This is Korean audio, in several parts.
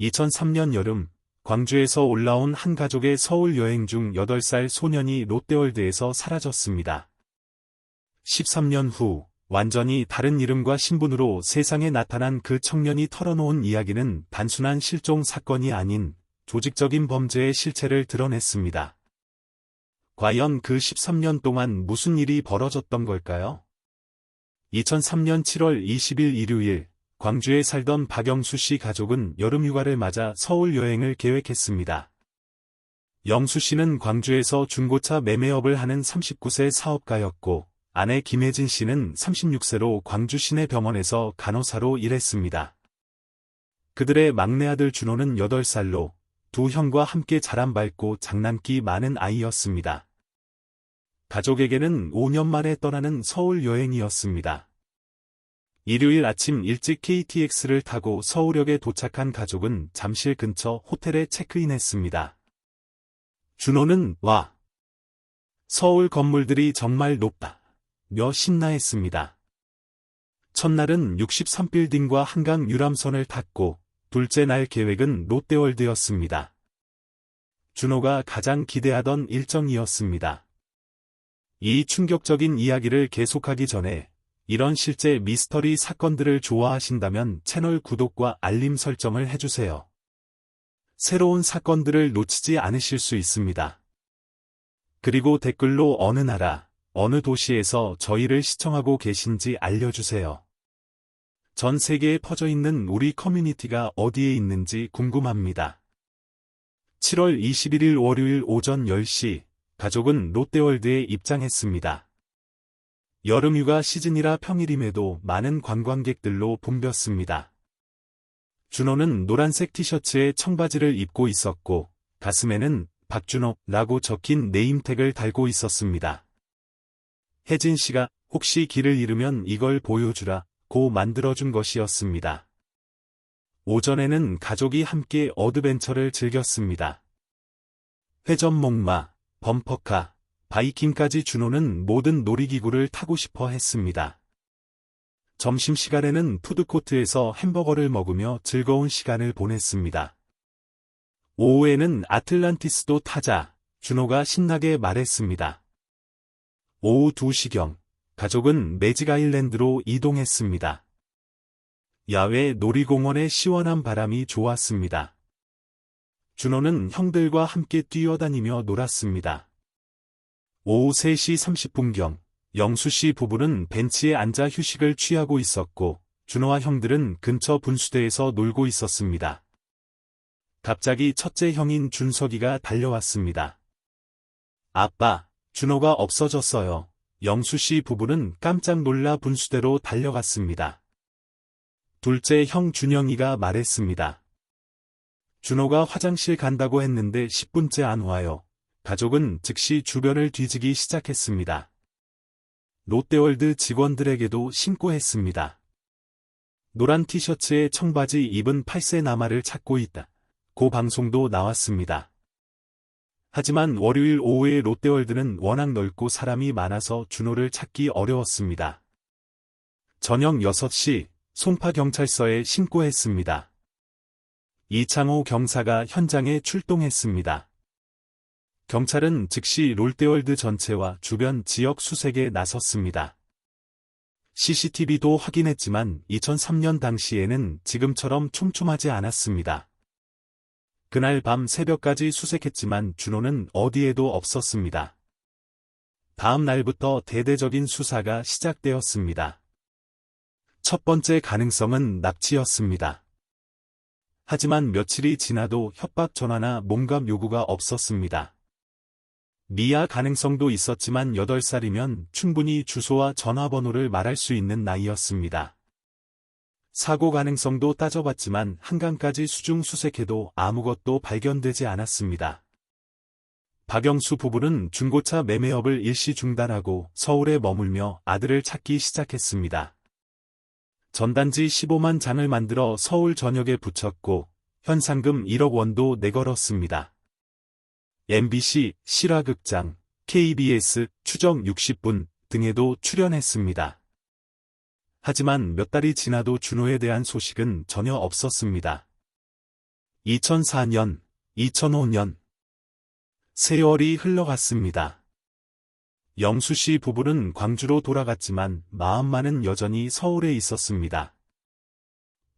2003년 여름, 광주에서 올라온 한 가족의 서울 여행 중 8살 소년이 롯데월드에서 사라졌습니다. 13년 후, 완전히 다른 이름과 신분으로 세상에 나타난 그 청년이 털어놓은 이야기는 단순한 실종 사건이 아닌 조직적인 범죄의 실체를 드러냈습니다. 과연 그 13년 동안 무슨 일이 벌어졌던 걸까요? 2003년 7월 20일 일요일, 광주에 살던 박영수 씨 가족은 여름휴가를 맞아 서울 여행을 계획했습니다. 영수 씨는 광주에서 중고차 매매업을 하는 39세 사업가였고, 아내 김혜진 씨는 36세로 광주 시내 병원에서 간호사로 일했습니다. 그들의 막내 아들 준호는 8살로 두 형과 함께 자란 밝고 장난기 많은 아이였습니다. 가족에게는 5년 만에 떠나는 서울 여행이었습니다. 일요일 아침 일찍 KTX를 타고 서울역에 도착한 가족은 잠실 근처 호텔에 체크인했습니다. 준호는 와. 서울 건물들이 정말 높다. 며 신나했습니다. 첫날은 63빌딩과 한강 유람선을 탔고 둘째 날 계획은 롯데월드였습니다. 준호가 가장 기대하던 일정이었습니다. 이 충격적인 이야기를 계속하기 전에 이런 실제 미스터리 사건들을 좋아하신다면 채널 구독과 알림 설정을 해주세요. 새로운 사건들을 놓치지 않으실 수 있습니다. 그리고 댓글로 어느 나라, 어느 도시에서 저희를 시청하고 계신지 알려주세요. 전 세계에 퍼져 있는 우리 커뮤니티가 어디에 있는지 궁금합니다. 7월 21일 월요일 오전 10시, 가족은 롯데월드에 입장했습니다. 여름휴가 시즌이라 평일임에도 많은 관광객들로 붐볐습니다. 준호는 노란색 티셔츠에 청바지를 입고 있었고 가슴에는 박준호라고 적힌 네임택을 달고 있었습니다. 혜진 씨가 혹시 길을 잃으면 이걸 보여주라 고 만들어준 것이었습니다. 오전에는 가족이 함께 어드벤처를 즐겼습니다. 회전 목마, 범퍼카, 바이킹까지 준호는 모든 놀이기구를 타고 싶어 했습니다. 점심시간에는 푸드코트에서 햄버거를 먹으며 즐거운 시간을 보냈습니다. 오후에는 아틀란티스도 타자, 준호가 신나게 말했습니다. 오후 2시경, 가족은 매직 아일랜드로 이동했습니다. 야외 놀이공원의 시원한 바람이 좋았습니다. 준호는 형들과 함께 뛰어다니며 놀았습니다. 오후 3시 30분경 영수 씨 부부는 벤치에 앉아 휴식을 취하고 있었고 준호와 형들은 근처 분수대에서 놀고 있었습니다. 갑자기 첫째 형인 준석이가 달려왔습니다. 아빠, 준호가 없어졌어요. 영수 씨 부부는 깜짝 놀라 분수대로 달려갔습니다. 둘째 형 준영이가 말했습니다. 준호가 화장실 간다고 했는데 10분째 안 와요. 가족은 즉시 주변을 뒤지기 시작했습니다. 롯데월드 직원들에게도 신고했습니다. 노란 티셔츠에 청바지 입은 8세 남아를 찾고 있다. 고 방송도 나왔습니다. 하지만 월요일 오후에 롯데월드는 워낙 넓고 사람이 많아서 준호를 찾기 어려웠습니다. 저녁 6시 송파경찰서에 신고했습니다. 이창호 경사가 현장에 출동했습니다. 경찰은 즉시 롤데월드 전체와 주변 지역 수색에 나섰습니다. CCTV도 확인했지만 2003년 당시에는 지금처럼 촘촘하지 않았습니다. 그날 밤 새벽까지 수색했지만 준호는 어디에도 없었습니다. 다음 날부터 대대적인 수사가 시작되었습니다. 첫 번째 가능성은 납치였습니다. 하지만 며칠이 지나도 협박 전화나 몸감 요구가 없었습니다. 미아 가능성도 있었지만 8살이면 충분히 주소와 전화번호를 말할 수 있는 나이였습니다. 사고 가능성도 따져봤지만 한강까지 수중 수색해도 아무것도 발견되지 않았습니다. 박영수 부부는 중고차 매매업을 일시 중단하고 서울에 머물며 아들을 찾기 시작했습니다. 전단지 15만 장을 만들어 서울 전역에 붙였고 현상금 1억 원도 내걸었습니다. MBC 실화극장, KBS 추정 60분 등에도 출연했습니다. 하지만 몇 달이 지나도 준호에 대한 소식은 전혀 없었습니다. 2004년, 2005년. 세월이 흘러갔습니다. 영수 씨 부부는 광주로 돌아갔지만 마음만은 여전히 서울에 있었습니다.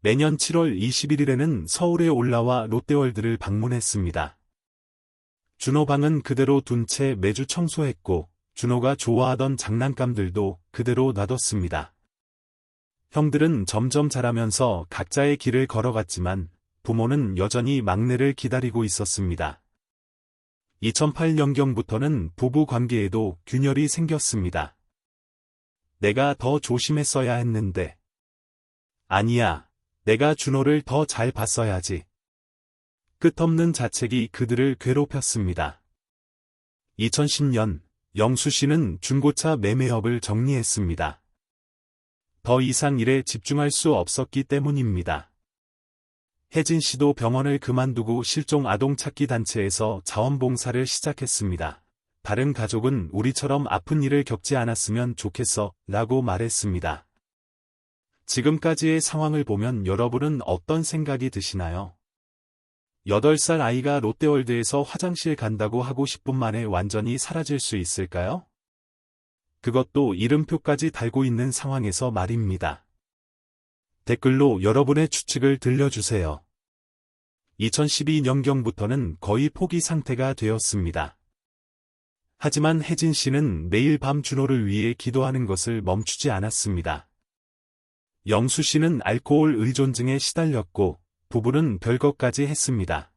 매년 7월 21일에는 서울에 올라와 롯데월드를 방문했습니다. 준호 방은 그대로 둔 채 매주 청소했고 준호가 좋아하던 장난감들도 그대로 놔뒀습니다. 형들은 점점 자라면서 각자의 길을 걸어갔지만 부모는 여전히 막내를 기다리고 있었습니다. 2008년경부터는 부부 관계에도 균열이 생겼습니다. 내가 더 조심했어야 했는데. 아니야, 내가 준호를 더 잘 봤어야지. 끝없는 자책이 그들을 괴롭혔습니다. 2010년, 영수 씨는 중고차 매매업을 정리했습니다. 더 이상 일에 집중할 수 없었기 때문입니다. 혜진 씨도 병원을 그만두고 실종 아동 찾기 단체에서 자원봉사를 시작했습니다. 다른 가족은 우리처럼 아픈 일을 겪지 않았으면 좋겠어 라고 말했습니다. 지금까지의 상황을 보면 여러분은 어떤 생각이 드시나요? 8살 아이가 롯데월드에서 화장실 간다고 하고 10분 만에 완전히 사라질 수 있을까요? 그것도 이름표까지 달고 있는 상황에서 말입니다. 댓글로 여러분의 추측을 들려주세요. 2012년경부터는 거의 포기 상태가 되었습니다. 하지만 혜진 씨는 매일 밤 준호를 위해 기도하는 것을 멈추지 않았습니다. 영수 씨는 알코올 의존증에 시달렸고 부부는 별것까지 했습니다.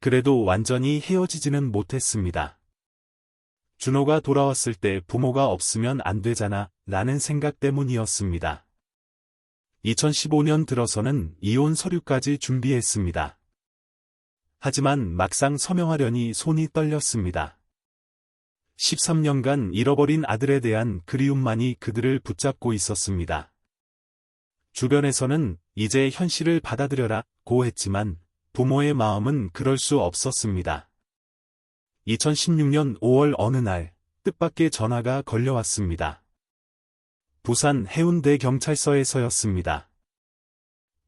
그래도 완전히 헤어지지는 못했습니다. 준호가 돌아왔을 때 부모가 없으면 안 되잖아 라는 생각 때문이었습니다. 2015년 들어서는 이혼 서류까지 준비했습니다. 하지만 막상 서명하려니 손이 떨렸습니다. 13년간 잃어버린 아들에 대한 그리움만이 그들을 붙잡고 있었습니다. 주변에서는 이제 현실을 받아들여라 고 했지만 부모의 마음은 그럴 수 없었습니다. 2016년 5월 어느 날 뜻밖의 전화가 걸려왔습니다. 부산 해운대 경찰서에서였습니다.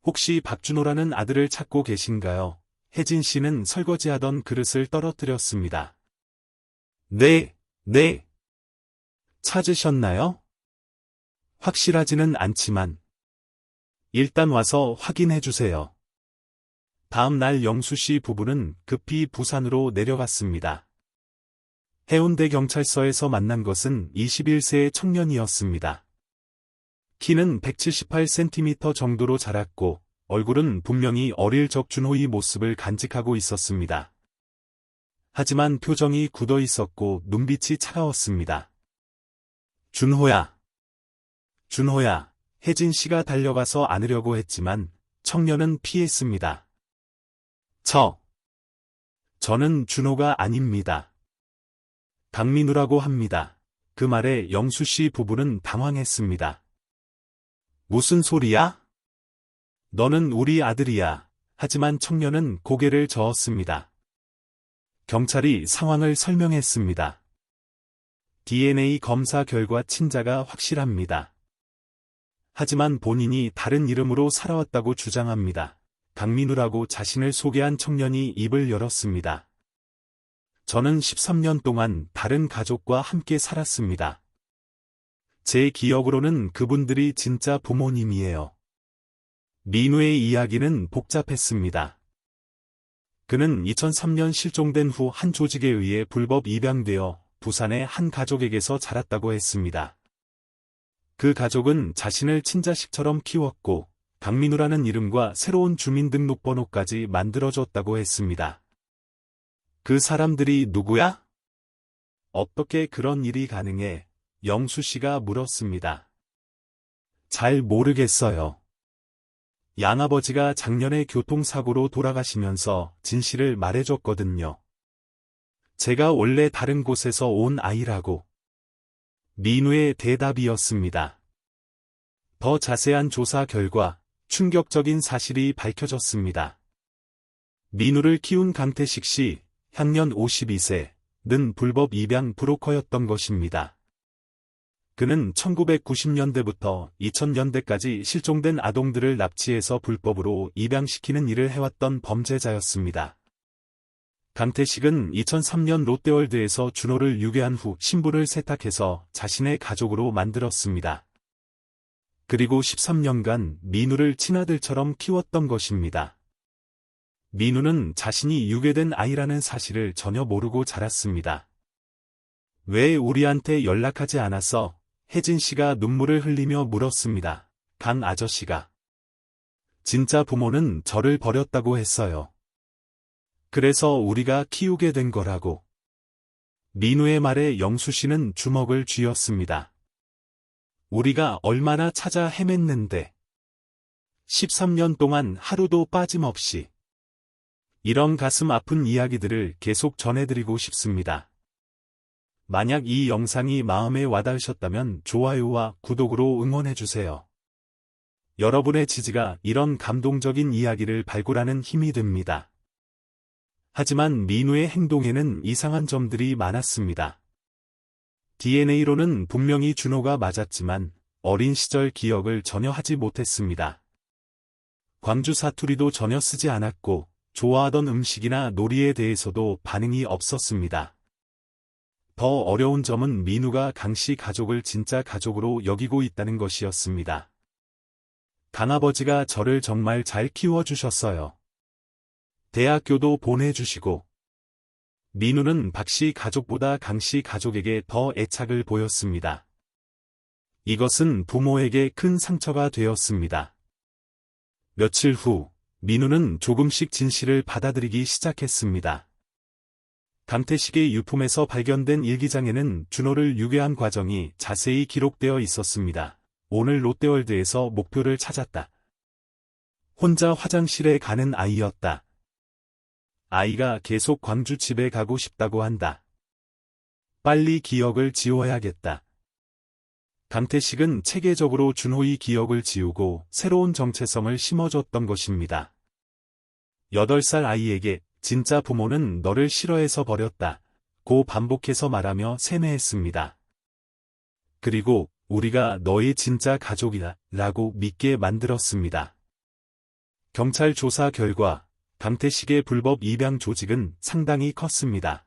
혹시 박준호라는 아들을 찾고 계신가요? 혜진 씨는 설거지하던 그릇을 떨어뜨렸습니다. 네, 네. 찾으셨나요? 확실하지는 않지만 일단 와서 확인해 주세요. 다음 날 영수 씨 부부는 급히 부산으로 내려갔습니다. 해운대 경찰서에서 만난 것은 21세의 청년이었습니다. 키는 178cm 정도로 자랐고 얼굴은 분명히 어릴 적 준호의 모습을 간직하고 있었습니다. 하지만 표정이 굳어 있었고 눈빛이 차가웠습니다. 준호야. 준호야. 혜진 씨가 달려가서 안으려고 했지만 청년은 피했습니다. 저. 저는 준호가 아닙니다. 강민우라고 합니다. 그 말에 영수 씨 부부는 당황했습니다. 무슨 소리야? 너는 우리 아들이야. 하지만 청년은 고개를 저었습니다. 경찰이 상황을 설명했습니다. DNA 검사 결과 친자가 확실합니다. 하지만 본인이 다른 이름으로 살아왔다고 주장합니다. 강민우라고 자신을 소개한 청년이 입을 열었습니다. 저는 13년 동안 다른 가족과 함께 살았습니다. 제 기억으로는 그분들이 진짜 부모님이에요. 민우의 이야기는 복잡했습니다. 그는 2003년 실종된 후 한 조직에 의해 불법 입양되어 부산의 한 가족에게서 자랐다고 했습니다. 그 가족은 자신을 친자식처럼 키웠고 강민우라는 이름과 새로운 주민등록번호까지 만들어줬다고 했습니다. 그 사람들이 누구야? 어떻게 그런 일이 가능해? 영수 씨가 물었습니다. 잘 모르겠어요. 양아버지가 작년에 교통사고로 돌아가시면서 진실을 말해줬거든요. 제가 원래 다른 곳에서 온 아이라고. 민우의 대답이었습니다. 더 자세한 조사 결과 충격적인 사실이 밝혀졌습니다. 민우를 키운 강태식 씨, 향년 52세, 는 불법 입양 브로커였던 것입니다. 그는 1990년대부터 2000년대까지 실종된 아동들을 납치해서 불법으로 입양시키는 일을 해왔던 범죄자였습니다. 강태식은 2003년 롯데월드에서 준호를 유괴한 후 신부를 세탁해서 자신의 가족으로 만들었습니다. 그리고 13년간 민우를 친아들처럼 키웠던 것입니다. 민우는 자신이 유괴된 아이라는 사실을 전혀 모르고 자랐습니다. 왜 우리한테 연락하지 않았어? 혜진 씨가 눈물을 흘리며 물었습니다. 강 아저씨가. 진짜 부모는 저를 버렸다고 했어요. 그래서 우리가 키우게 된 거라고. 민우의 말에 영수 씨는 주먹을 쥐었습니다. 우리가 얼마나 찾아 헤맸는데. 13년 동안 하루도 빠짐없이. 이런 가슴 아픈 이야기들을 계속 전해드리고 싶습니다. 만약 이 영상이 마음에 와닿으셨다면 좋아요와 구독으로 응원해주세요. 여러분의 지지가 이런 감동적인 이야기를 발굴하는 힘이 됩니다. 하지만 민우의 행동에는 이상한 점들이 많았습니다. DNA로는 분명히 준호가 맞았지만 어린 시절 기억을 전혀 하지 못했습니다. 광주 사투리도 전혀 쓰지 않았고 좋아하던 음식이나 놀이에 대해서도 반응이 없었습니다. 더 어려운 점은 민우가 강씨 가족을 진짜 가족으로 여기고 있다는 것이었습니다. 강아버지가 저를 정말 잘 키워주셨어요. 대학교도 보내주시고 민우는 박씨 가족보다 강씨 가족에게 더 애착을 보였습니다. 이것은 부모에게 큰 상처가 되었습니다. 며칠 후 민우는 조금씩 진실을 받아들이기 시작했습니다. 강태식의 유품에서 발견된 일기장에는 준호를 유괴한 과정이 자세히 기록되어 있었습니다. 오늘 롯데월드에서 목표를 찾았다. 혼자 화장실에 가는 아이였다. 아이가 계속 광주 집에 가고 싶다고 한다. 빨리 기억을 지워야겠다. 강태식은 체계적으로 준호의 기억을 지우고 새로운 정체성을 심어줬던 것입니다. 8살 아이에게 진짜 부모는 너를 싫어해서 버렸다. 고 반복해서 말하며 세뇌했습니다. 그리고 우리가 너의 진짜 가족이다. 라고 믿게 만들었습니다. 경찰 조사 결과 강태식의 불법 입양 조직은 상당히 컸습니다.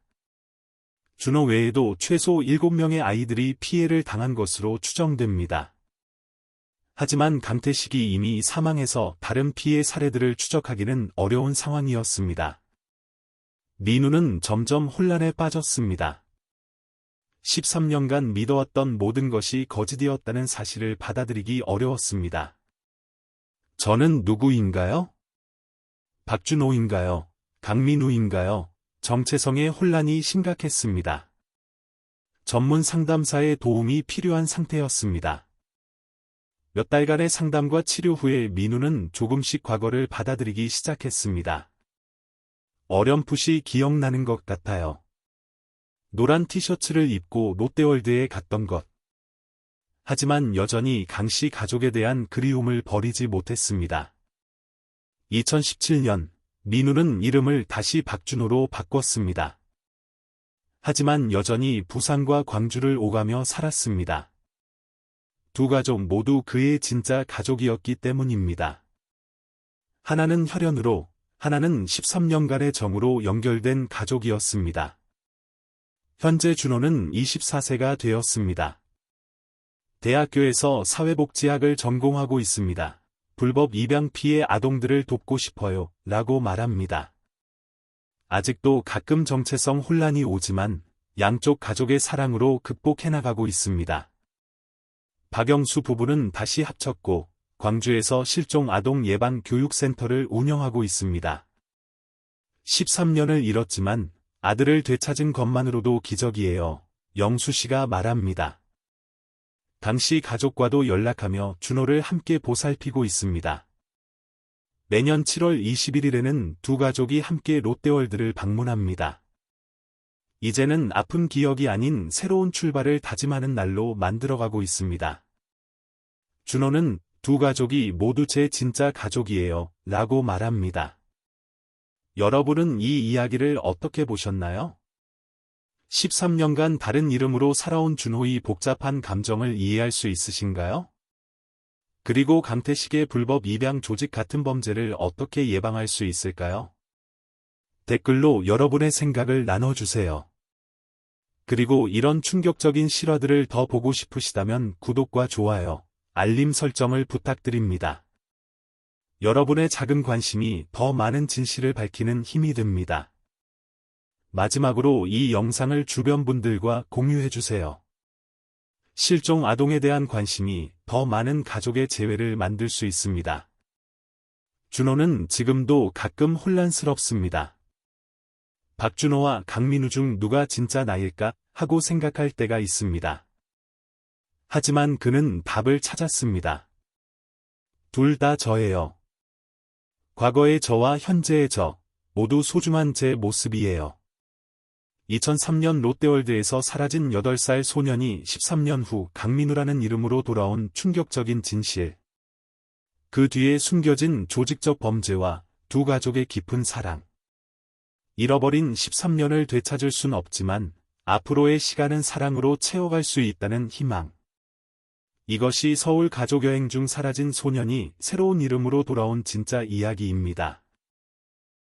준호 외에도 최소 7명의 아이들이 피해를 당한 것으로 추정됩니다. 하지만 강태식이 이미 사망해서 다른 피해 사례들을 추적하기는 어려운 상황이었습니다. 민우는 점점 혼란에 빠졌습니다. 13년간 믿어왔던 모든 것이 거짓이었다는 사실을 받아들이기 어려웠습니다. 저는 누구인가요? 박준호인가요? 강민우인가요? 정체성의 혼란이 심각했습니다. 전문 상담사의 도움이 필요한 상태였습니다. 몇 달간의 상담과 치료 후에 민우는 조금씩 과거를 받아들이기 시작했습니다. 어렴풋이 기억나는 것 같아요. 노란 티셔츠를 입고 롯데월드에 갔던 것. 하지만 여전히 강씨 가족에 대한 그리움을 버리지 못했습니다. 2017년 민우는 이름을 다시 박준호로 바꿨습니다. 하지만 여전히 부산과 광주를 오가며 살았습니다. 두 가족 모두 그의 진짜 가족이었기 때문입니다. 하나는 혈연으로, 하나는 13년간의 정으로 연결된 가족이었습니다. 현재 준호는 24세가 되었습니다. 대학교에서 사회복지학을 전공하고 있습니다. 불법 입양 피해 아동들을 돕고 싶어요. 라고 말합니다. 아직도 가끔 정체성 혼란이 오지만 양쪽 가족의 사랑으로 극복해나가고 있습니다. 박영수 부부는 다시 합쳤고 광주에서 실종 아동 예방 교육센터를 운영하고 있습니다. 13년을 잃었지만 아들을 되찾은 것만으로도 기적이에요. 영수 씨가 말합니다. 당시 가족과도 연락하며 준호를 함께 보살피고 있습니다. 내년 7월 21일에는 두 가족이 함께 롯데월드를 방문합니다. 이제는 아픈 기억이 아닌 새로운 출발을 다짐하는 날로 만들어가고 있습니다. 준호는 두 가족이 모두 제 진짜 가족이에요. 라고 말합니다. 여러분은 이 이야기를 어떻게 보셨나요? 13년간 다른 이름으로 살아온 준호의 복잡한 감정을 이해할 수 있으신가요? 그리고 강태식의 불법 입양 조직 같은 범죄를 어떻게 예방할 수 있을까요? 댓글로 여러분의 생각을 나눠주세요. 그리고 이런 충격적인 실화들을 더 보고 싶으시다면 구독과 좋아요, 알림 설정을 부탁드립니다. 여러분의 작은 관심이 더 많은 진실을 밝히는 힘이 됩니다. 마지막으로 이 영상을 주변 분들과 공유해주세요. 실종 아동에 대한 관심이 더 많은 가족의 재회를 만들 수 있습니다. 준호는 지금도 가끔 혼란스럽습니다. 박준호와 강민우 중 누가 진짜 나일까 하고 생각할 때가 있습니다. 하지만 그는 답을 찾았습니다. 둘 다 저예요. 과거의 저와 현재의 저, 모두 소중한 제 모습이에요. 2003년 롯데월드에서 사라진 8살 소년이 13년 후 강민우라는 이름으로 돌아온 충격적인 진실. 그 뒤에 숨겨진 조직적 범죄와 두 가족의 깊은 사랑. 잃어버린 13년을 되찾을 순 없지만 앞으로의 시간은 사랑으로 채워갈 수 있다는 희망. 이것이 서울 가족여행 중 사라진 소년이 새로운 이름으로 돌아온 진짜 이야기입니다.